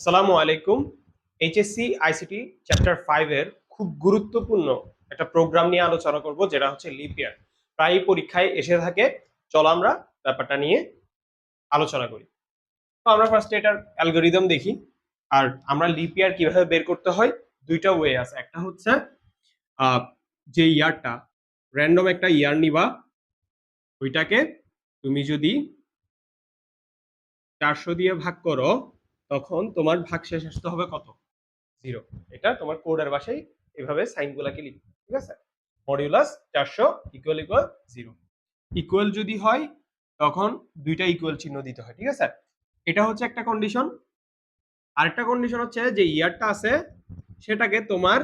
সালামু আলাইকুম। HSC, ICT chapter five এর খুব গুরুত্বপূর্ণ একটা প্রোগ্রাম নিয়ে আলোচনা করব, যেটা হচ্ছে লিপ ইয়ার প্রায় পরীক্ষায় এসে থাকে, চলো আমরা ব্যাপারটা নিয়ে আলোচনা করি। তো আমরা ফার্স্ট এটার অ্যালগোরিদম দেখি, আর আমরা লিপ ইয়ার কীভাবে বের করতে হয়, দুইটা ওয়ে আছে। একটা হচ্ছে যে ইয়ারটা র্যান্ডম একটা ইয়ার নিবা, ওইটাকে তুমি যদি চারশো দিয়ে ভাগ করো তখন তোমার ভাগ শেষ আসতে হবে কত? জিরো এটা তোমার কোডের বাসায় এভাবে সাইনগুলাকে লিখবে, ঠিক আছে? মডিউলাস চারশো ইকুয়াল ইকুয়াল জিরো ইকুয়াল যদি হয়, তখন দুইটা ইকুয়াল চিহ্ন দিতে হয়, ঠিক আছে? এটা হচ্ছে একটা কন্ডিশন আরেকটা কন্ডিশন হচ্ছে যে ইয়ারটা আছে, সেটাকে তোমার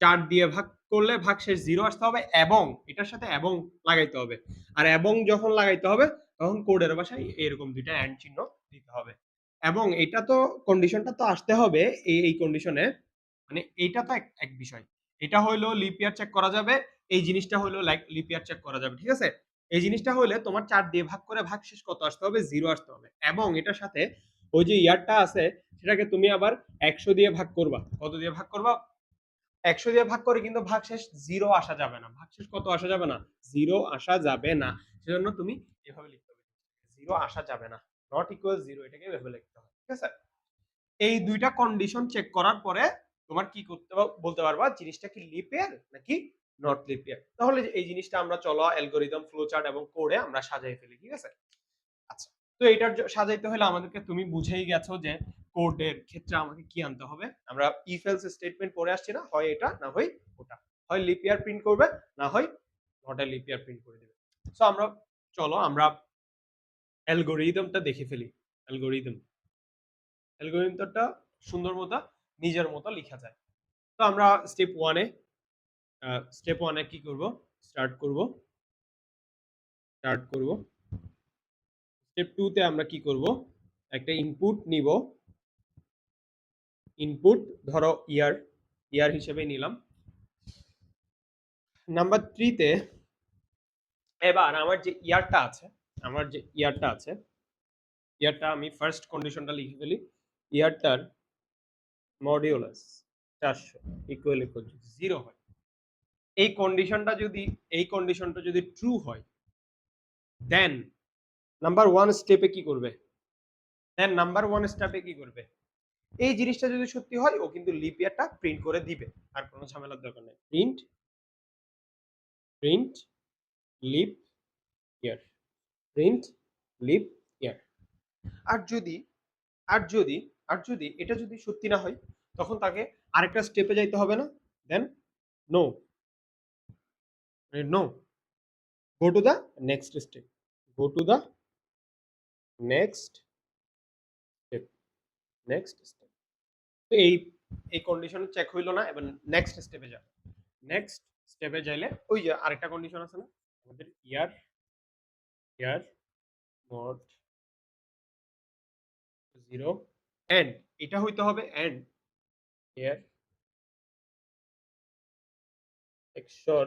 চার দিয়ে ভাগ করলে ভাগ শেষ জিরো আসতে হবে এবং, এটার সাথে এবং লাগাইতে হবে। আর এবং যখন লাগাইতে হবে, তখন কোডের বাসায় এরকম দুইটা অ্যান্ড চিহ্ন দিতে হবে। এবং এটা তো কন্ডিশনটা তো আসতে হবে এই এই কন্ডিশনে মানে এইটা তো এক বিষয়। এটা হইল লিপিয়ার চেক করা যাবে, এই জিনিসটা হইল লাইক লিপিয়ার চেক করা যাবে, ঠিক আছে? এই জিনিসটা হইলে তোমার চার দিয়ে ভাগ করে ভাগ শেষ কত আসতে হবে? জিরো আসতে হবে। এবং এটার সাথে ওই যে ইয়ারটা আছে, সেটাকে তুমি আবার একশো দিয়ে ভাগ করবা। কত দিয়ে ভাগ করবা? একশো দিয়ে ভাগ করে কিন্তু ভাগ শেষ জিরো আসা যাবে না। ভাগ শেষ কত আসা যাবে না? জিরো আসা যাবে না। সেজন্য তুমি এভাবে লিখতে হবে। জিরো আসা যাবে না। নট ইকুয়াল জিরো এটাকে এভাবে লিখতে হবে ঠিক আছে? এই দুইটা কন্ডিশন চেক করার পরে তোমার কি করতে বলতে পারবা জিনিসটা কি লিপিয়ার নাকি নট লিপিয়ার তাহলে এই জিনিসটা আমরা চলো অ্যালগোরিদম ফ্লো চার্ট এবং কোডে আমরা সাজাই ফেলি, ঠিক আছে? আচ্ছা তো এটার সাজাইতে হলে আমাদেরকে তুমি বুঝেই গেছো যে কোডের ক্ষেত্রে আমাকে কি আনতে হবে। আমরা ইফ এলস স্টেটমেন্ট পড়ে আসছি না, হয় এটা না হয় ওটা। হয় লিপিয়ার প্রিন্ট করবে, না হয় নট লিপিয়ার প্রিন্ট করে দেবে। সো আমরা, চলো আমরা অ্যালগোরিদমটা দেখে ফেলি। অ্যালগোরিদম অ্যালগোরিদমটা সুন্দর মতো, নিজের মতো লেখা যায়। তো আমরা স্টেপ ওয়ানে স্টেপ ওয়ানে কি করব? স্টার্ট করব। স্টার্ট করব। স্টেপ টুতে আমরা কি করব? একটা ইনপুট নিব। ইনপুট ধরো ইয়ার ইয়ার হিসেবে নিলাম। নাম্বার থ্রিতে এবার আমার যে ইয়ারটা আছে আমার যে ইয়ারটা আছে, ইয়ারটা আমি ফার্স্ট কন্ডিশনটা লিখে ফেলি, ইয়ারটার মডিউলাস চারশো ইকুয়াল ইকুয়াল জিরো হয়। এই কন্ডিশনটা যদি, এই কন্ডিশনটা যদি ট্রু হয় দেন নাম্বার ওয়ান স্টেপে কি করবে? দেন নাম্বার ওয়ান স্টেপে কি করবে? এই জিনিসটা যদি সত্যি হয়, ও কিন্তু লিপিয়ারটা প্রিন্ট করে দিবে। আর কোনো ঝামেলার দরকার নেই। Print print leap year print leap year আর যদি আর যদি আর যদি এটা যদি সত্যি না হয়, তখন তাকে আরেকটা স্টেপে যাইতে হবে না? Then no no go to the next step go to the next step next step তো এই এই কন্ডিশন চেক হইল না, এবার নেক্সট স্টেপে যাও। নেক্সট স্টেপে যাইলে, ওই যে আরেকটা কন্ডিশন আছে না? আমাদের year year not zero and এটা হইতে হবে এন্ড ইয়ার এক্সর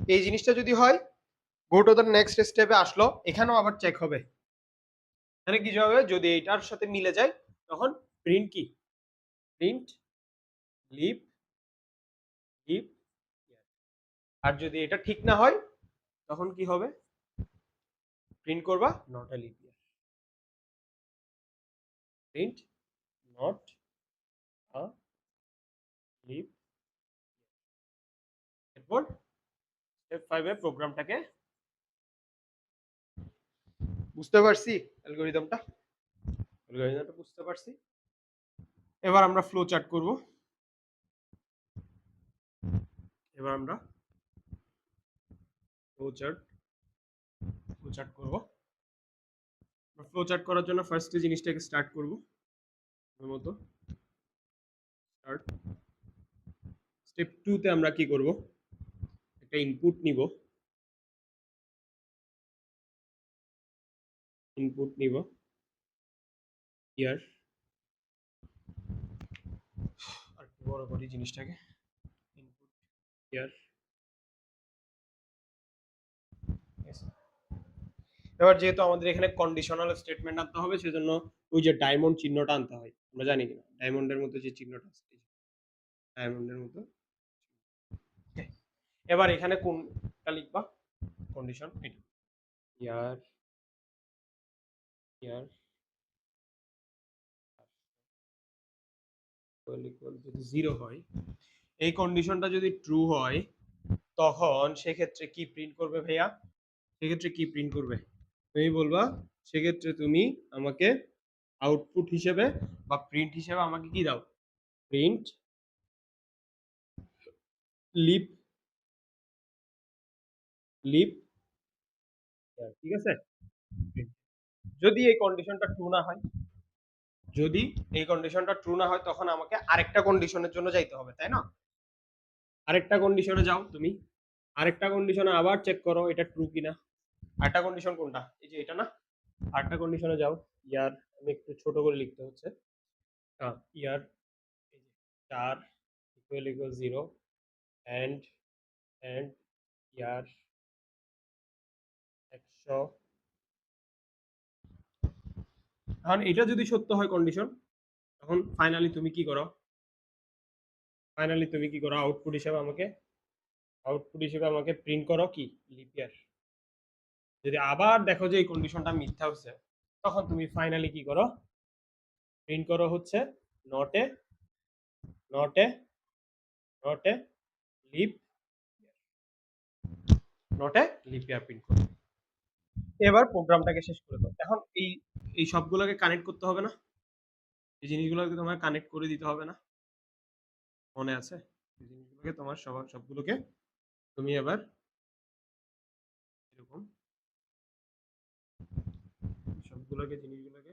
এই জিনিসটা যদি হয় গো টু দ্য নেক্সট স্টেপে আসলো, এখানেও আবার চেক হবে। এখানে কি হবে? যদি এটার সাথে মিলে যায়, তখন প্রিন্ট কি? প্রিন্ট লিপ লিপ আর যদি এটা ঠিক না হয়, তখন কি হবে? প্রিন্ট করবা? Not a leap year print not a leap এরপর স্টেপ ফাইভে প্রোগ্রামটাকে বুঝতে পারছি অ্যালগোরিদমটা? অ্যালগোরিদমটা বুঝতে পারছি। এবার আমরা ফ্লো চার্ট করব। এবার আমরা ফ্লো চার্ট ফ্লো চার্ট করব। ফ্লো চার্ট করার জন্য ফার্স্ট জিনিসটাকে স্টার্ট করব। মতো। স্টার্ট স্টেপ টুতে আমরা কি করব? একটা ইনপুট নিব। ইনপুট নিব। ইয়ার আর বড় করি জিনিসটাকে। ইনপুট ইয়ার এবার যেহেতু আমাদের এখানে কন্ডিশনাল স্টেটমেন্ট আনতে হবে, সেজন্য ওই যে ডায়মন্ড চিহ্নটা আনতে হয়। আমরা জানি কিনা? ডায়মন্ডের মতো যে চিহ্নটা আছে ডায়মন্ডের মতো এবার এখানে কোনটা লিখবা? কন্ডিশন এটা। ইয়ার ইয়ার যদি জিরো হয়, এই কন্ডিশনটা যদি ট্রু হয়, তখন সেক্ষেত্রে কি প্রিন্ট করবে ভাইয়া? সেক্ষেত্রে কি প্রিন্ট করবে? তুমি বলবা, সেক্ষেত্রে তুমি আমাকে আউটপুট হিসেবে বা প্রিন্ট হিসেবে আমাকে কি দাও? প্রিন্ট লিপ লিপ ঠিক আছে? যদি এই কন্ডিশনটা ট্রু না হয়, যদি এই কন্ডিশনটা ট্রু না হয়, তখন আমাকে আরেকটা কন্ডিশনের জন্য যাইতে হবে, তাই না? আরেকটা কন্ডিশনে যাও তুমি, আরেকটা কন্ডিশনে আবার চেক করো, এটা ট্রু কিনা। আরেকটা কন্ডিশন কোনটা? এই যে এটা না? আরেকটা কন্ডিশনে যাও, ইয়ার আমি একটু ছোট করে লিখতে হচ্ছে। হ্যাঁ ইয়ার চার equal equal zero and and year একশো। এখন এটা যদি সত্য হয় কন্ডিশন তখন ফাইনালি তুমি কি করো? ফাইনালি তুমি কি করো? আউটপুট হিসেবে আমাকে আউটপুট হিসেবে আমাকে প্রিন্ট করো কি? লিপিয়ার যদি আবার দেখো যে এই কন্ডিশনটা মিথ্যা হচ্ছে, তখন তুমি ফাইনালি কি করো? প্রিন্ট করো হচ্ছে নটে নটে নটে লিপ নটে লিপিয়ার প্রিন্ট করো। এবার প্রোগ্রামটাকে শেষ করে দাও। এখন এই এই সবগুলোকে কানেক্ট করতে হবে না। এই জিনিসগুলোকে তোমার কানেক্ট করে দিতে হবে না। মনে আছে? এই জিনিসগুলোকে তোমার সব সবগুলোকে তুমি এবার এরকম সবগুলোকে জিনিসগুলোকে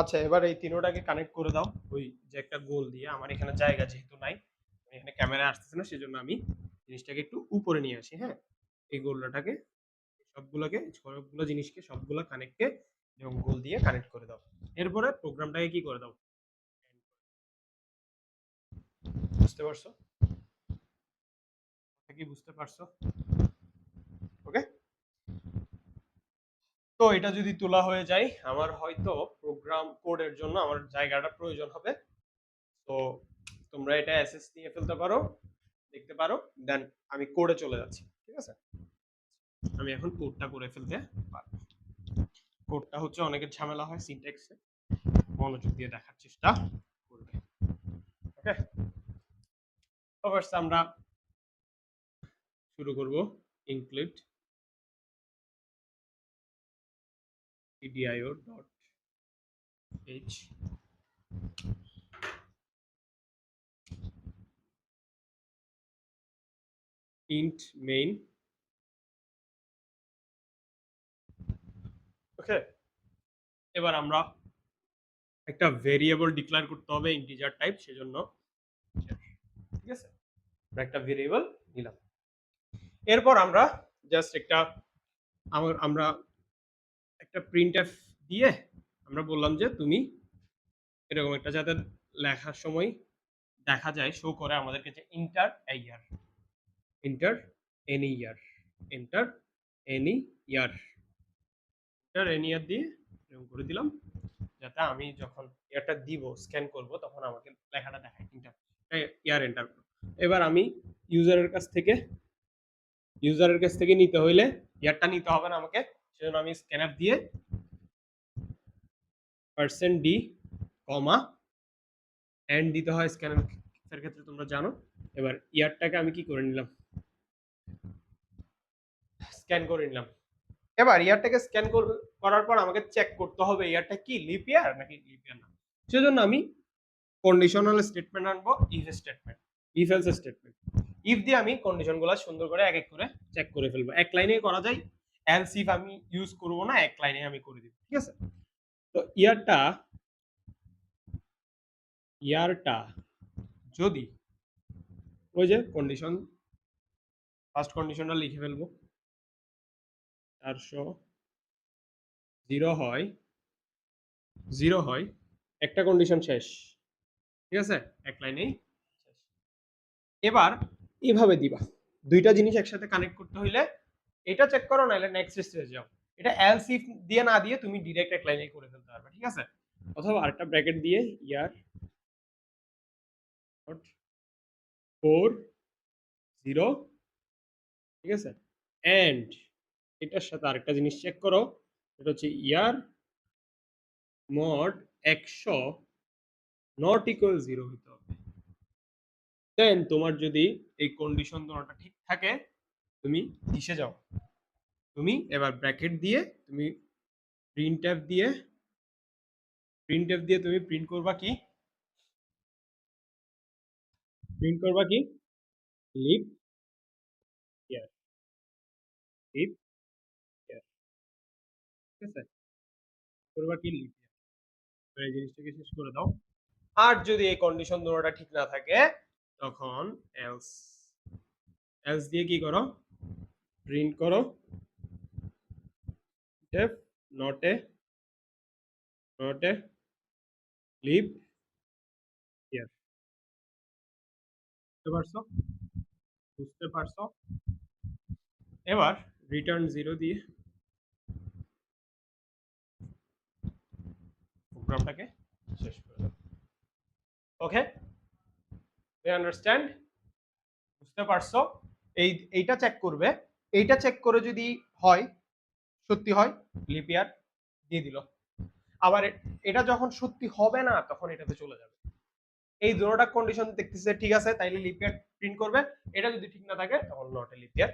আচ্ছা এবার এই তিনোটাকে কানেক্ট করে দাও। ওই যে একটা গোল দিয়ে, আমার এখানে জায়গা যেহেতু নাই, আমি এখানে ক্যামেরা আসতেছে না, সেজন্য আমি জিনিসটাকে একটু উপরে নিয়ে আসি হ্যাঁ? এই গোলটাকে, সবগুলোকে, সবগুলো জিনিসকে, সবগুলো কানেক্টে এবং গোল দিয়ে কানেক্ট করে দাও। এরপরে প্রোগ্রামটাকে কি করে দাও? বুঝতে পারছ? কি বুঝতে পারছ? ওকে? তো এটা যদি তোলা হয়ে যায়, আমার হয়তো প্রোগ্রাম কোডের জন্য আমার জায়গাটা প্রয়োজন হবে। তো তোমরা এটা অ্যাসেস নিয়ে ফেলতে পারো, দেখতে পারো দেন আমি কোডে চলে যাচ্ছি, ঠিক আছে? আমি এখন কোডটা করে ফেলতে পারব। কোডটা হচ্ছে অনেকের ঝামেলা হয় সিনট্যাক্সে মনোযোগ দিয়ে দেখার চেষ্টা করবে। ওকে? ফার্স্ট আমরা শুরু করব include edio dot h. Int main. Okay এবার আমরা একটা ভেরিয়েবল ডিক্লেয়ার করতে হবে ইন্টিজার টাইপ সেজন্য ঠিক আছে। আমরা একটা ভেরিয়েবল নিলাম। এরপর আমরা জাস্ট একটা আমরা একটা প্রিন্ট এফ দিয়ে আমরা বললাম যে তুমি এরকম একটা যাতে লেখার সময় দেখা যায় শো করে আমাদেরকে যে enter year enter any year enter any year enter any year দিয়ে এরকম করে দিলাম, যাতে আমি যখন ইয়ারটা দিব স্ক্যান করব, তখন আমাকে লেখাটা দেখায় ইন্টার ইয়ার এন্টার এবার আমি ইউজারের কাছ থেকে ইউজারের কাছ থেকে নিতে হইলে ইয়ারটা নিতে হবে না আমাকে সেজন্য আমি স্ক্যানার দিয়ে পার্সেন্ট ডি কমা এন্ড দিতে হয় স্ক্যানার ক্ষেত্রে তোমরা জানো। এবার ইয়ারটাকে আমি কি করে নিলাম? স্ক্যান করে নিলাম। এবার ইয়ারটাকে স্ক্যান করার পর আমাকে চেক করতে হবে ইয়ারটা কি লিপ ইয়ার নাকি লিপ ইয়ার না। সেজন্য আমি কন্ডিশনাল স্টেটমেন্ট আনব if statement if else statement if দিয়ে আমি কন্ডিশনগুলো সুন্দর করে এক এক করে চেক করে ফেলব। এক লাইনে করা যায়। এলস ইফ আমি ইউজ করব না, এক লাইনে আমি করে দিব। ঠিক আছে? তো ইয়ারটা ইয়ারটা যদি ওই যে কন্ডিশন ফার্স্ট কন্ডিশনটা লিখে ফেলব। চারশো জিরো হয় জিরো হয়, একটা কন্ডিশন শেষ। ঠিক আছে? এক লাইনেই এবার এভাবে দিবা। দুইটা জিনিস একসাথে কানেক্ট করতে হইলে এটা চেক করো, নাহলে নেক্সট স্টেজে যাও। এটা এলস দিয়ে না দিয়ে তুমি ডিরেক্ট এক লাইনে করে ফেলতে পারবে, ঠিক আছে? অথবা আরেকটা ব্র্যাকেট দিয়ে ইয়ার ফোর জিরো ঠিক আছে? এন্ড এটার সাথে আরেকটা জিনিস চেক করো এটা হচ্ছে ইয়ার মড একশো নট ইকুয়াল জিরো হইতে হবে। দেন তোমার যদি এই কন্ডিশন তোমারটা ঠিক থাকে তুমি কিসে যাও। তুমি এবার ব্র্যাকেট দিয়ে তুমি প্রিন্ট অ্যাপ দিয়ে প্রিন্ট অ্যাপ দিয়ে তুমি প্রিন্ট করবা কি? প্রিন্ট করবা কি? লিপ ইয়ার লিপ ইয়ার ঠিক আছে? করবা কি? লিপ ইয়ার এই জিনিসটাকে শেষ করে দাও। আর যদি এই কন্ডিশন দুটোটা ঠিক না থাকে তখন এলস এলস দিয়ে কি করো? প্রিন্ট করো। Not a not a leap here. বুঝতে পারছ? বুঝতে পারছ? এবার রিটার্ন জিরো দিয়ে প্রোগ্রামটাকে শেষ করে দাও। ওকে আন্ডারস্ট্যান্ড বুঝতে পারছ? এই, এইটা চেক করবে। এইটা চেক করে যদি হয়, সত্যি হয় লিপিয়ার দিয়ে দিল। আবার এটা যখন সত্যি হবে না, তখন এটাতে চলে যাবে। এই দুটোটা কন্ডিশন দেখতেছে, ঠিক আছে, তাইলে লিপিয়ার প্রিন্ট করবে। এটা যদি ঠিক না থাকে, তখন নট এ লিপিয়ার